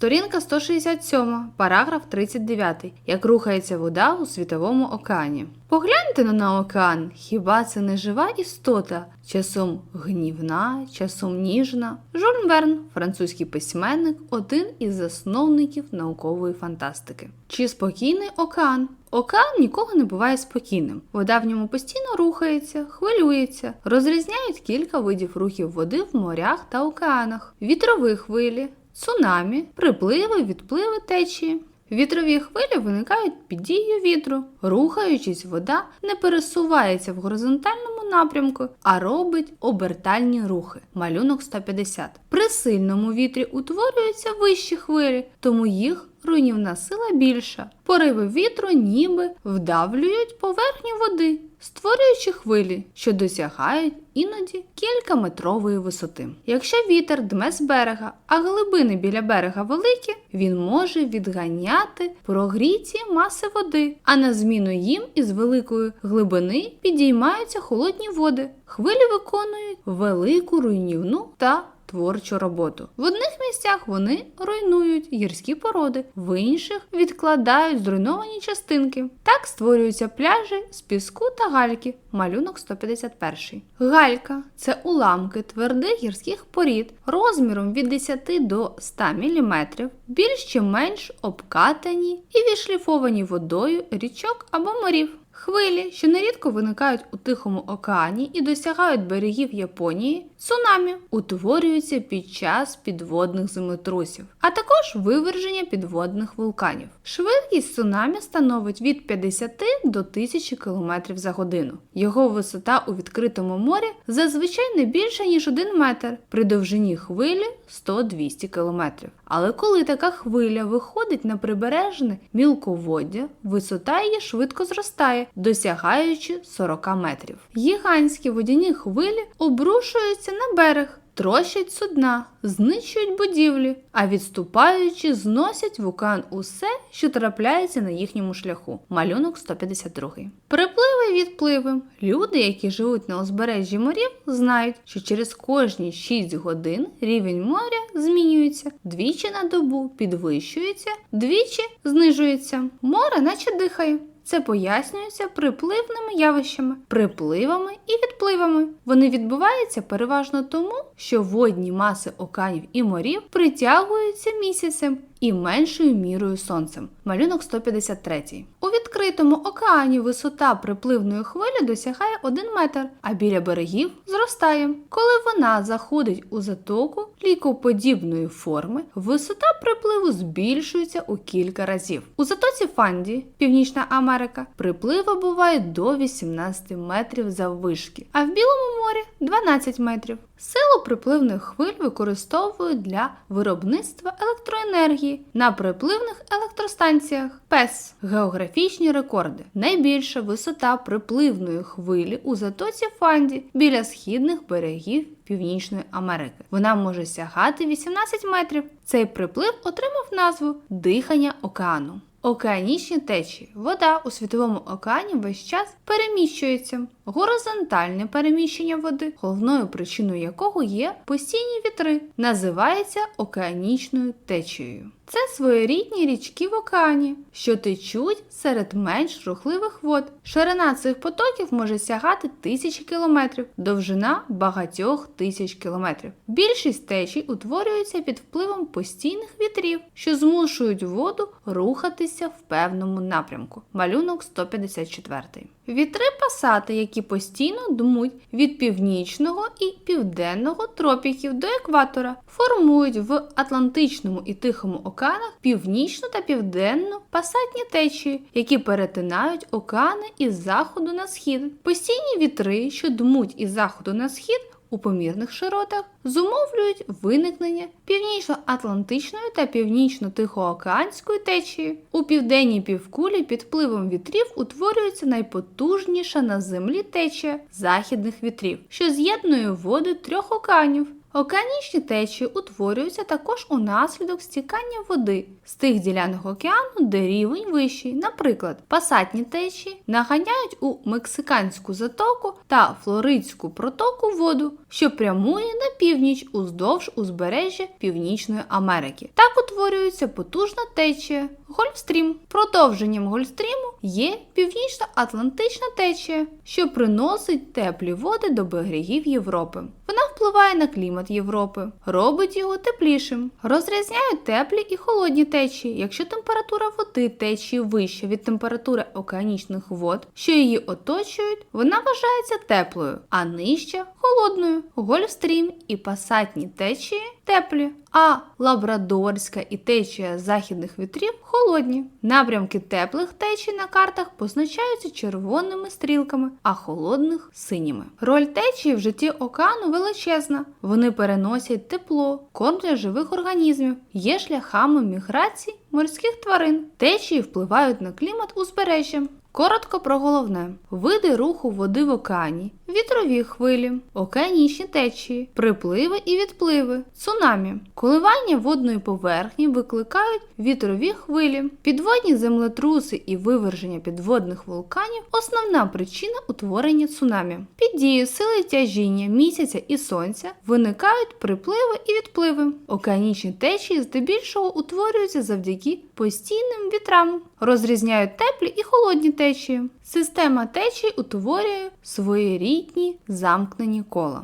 Сторінка 167, параграф 39. Як рухається вода у світовому океані. Погляньте на, океан, хіба це не жива істота, часом гнівна, часом ніжна. Жюль Верн, французький письменник, один із засновників наукової фантастики. Чи спокійний океан? Океан ніколи не буває спокійним. Вода в ньому постійно рухається, хвилюється. Розрізняють кілька видів рухів води в морях та океанах: вітрові хвилі, цунамі, припливи, відпливи течії. Вітрові хвилі виникають під дією вітру. Рухаючись, вода не пересувається в горизонтальному напрямку, а робить обертальні рухи. Малюнок 150. При сильному вітрі утворюються вищі хвилі, тому їх руйнівна сила більша. Пориви вітру ніби вдавлюють поверхню води, створюючи хвилі, що досягають іноді кількаметрової висоти. Якщо вітер дме з берега, а глибини біля берега великі, він може відганяти прогріті маси води, а на зміну їм із великої глибини підіймаються холодні води. Хвилі виконують велику руйнівну та творчу роботу. В одних місцях вони руйнують гірські породи, в інших відкладають зруйновані частинки. Так створюються пляжі з піску та гальки. Малюнок 151. Галька це уламки твердих гірських порід розміром від 10 до 100 мм, більш чи менш обкатані і відшліфовані водою річок або морів. Хвилі, що нерідко виникають у Тихому океані і досягають берегів Японії, цунамі утворюються під час підводних землетрусів, а також виверження підводних вулканів. Швидкість цунамі становить від 50 до 1000 км за годину. Його висота у відкритому морі зазвичай не більша ніж 1 метр, при довжині хвилі 100-200 км. Але коли така хвиля виходить на прибережне мілководдя, висота її швидко зростає, досягаючи 40 метрів. Гігантські водяні хвилі обрушуються на берег. Трощать судна, знищують будівлі, а відступаючи, зносять в усе, що трапляється на їхньому шляху. Малюнок 152. Припливи і відпливи. Люди, які живуть на узбережжі морів, знають, що через кожні 6 годин рівень моря змінюється, двічі на добу підвищується, двічі знижується. Море наче дихає. Це пояснюється припливними явищами, припливами і відпливами. Вони відбуваються переважно тому, що водні маси океанів і морів притягуються місяцем і меншою мірою сонцем. Малюнок 153. У відкритому океані висота припливної хвилі досягає 1 метр, а біля берегів зростає. Коли вона заходить у затоку лікоподібної форми, висота припливу збільшується у кілька разів. У затоці Фанді, Північна Америка, припливи бувають до 18 метрів заввишки, а в Білому морі 12 метрів. Силу припливних хвиль використовують для виробництва електроенергії на припливних електростанціях. ПЕС географічні рекорди. Найбільша висота припливної хвилі у затоці Фанді біля східних берегів Північної Америки. Вона може сягати 18 метрів. Цей приплив отримав назву дихання океану. Океанічні течії. Вода у світовому океані весь час переміщується. Горизонтальне переміщення води, головною причиною якого є постійні вітри, називається океанічною течією. Це своєрідні річки в океані, що течуть серед менш рухливих вод. Ширина цих потоків може сягати тисячі кілометрів, довжина багатьох тисяч кілометрів. Більшість течій утворюється під впливом постійних вітрів, що змушують воду рухатися в певному напрямку. Малюнок 154. Вітри пасати, які постійно дмуть від північного і південного тропіків до екватора, формують в Атлантичному і Тихому океанах північну та південну пасатні течії, які перетинають океани із заходу на схід. Постійні вітри, що дмуть із заходу на схід. У помірних широтах зумовлюють виникнення північно-атлантичної та північно-тихоокеанської течії. У південній півкулі під впливом вітрів утворюється найпотужніша на землі течія західних вітрів, що з'єднує води трьох океанів. Океанічні течії утворюються також унаслідок стікання води з тих ділянок океану, де рівень вищий. Наприклад, пасатні течії наганяють у мексиканську затоку та флоридську протоку воду, що прямує на північ уздовж узбережжя Північної Америки. Так утворюється потужна течія Гольфстрім. Продовженням Гольфстріму є північно-атлантична течія, що приносить теплі води до берегів Європи. Вона впливає на клімат Європи, робить його теплішим. Розрізняють теплі і холодні течії. Якщо температура води течії вища від температури океанічних вод, що її оточують, вона вважається теплою, а нижча холодною. Гольфстрім і пасатні течії теплі, а лабрадорська і течія західних вітрів холодні. Напрямки теплих течій на картах позначаються червоними стрілками, а холодних синіми. Роль течії в житті океану величезна. Вони переносять тепло, корм для живих організмів, є шляхами міграції морських тварин. Течії впливають на клімат узбережжя. Коротко про головне: види руху води в океані, вітрові хвилі, океанічні течії, припливи і відпливи, цунамі. Коливання водної поверхні викликають вітрові хвилі, підводні землетруси і виверження підводних вулканів основна причина утворення цунамі. Під дією сили тяжіння місяця і сонця виникають припливи і відпливи. Океанічні течії здебільшого утворюються завдяки постійним вітрам, розрізняють теплі і холодні течії. Система течій утворює своєрідні замкнені кола.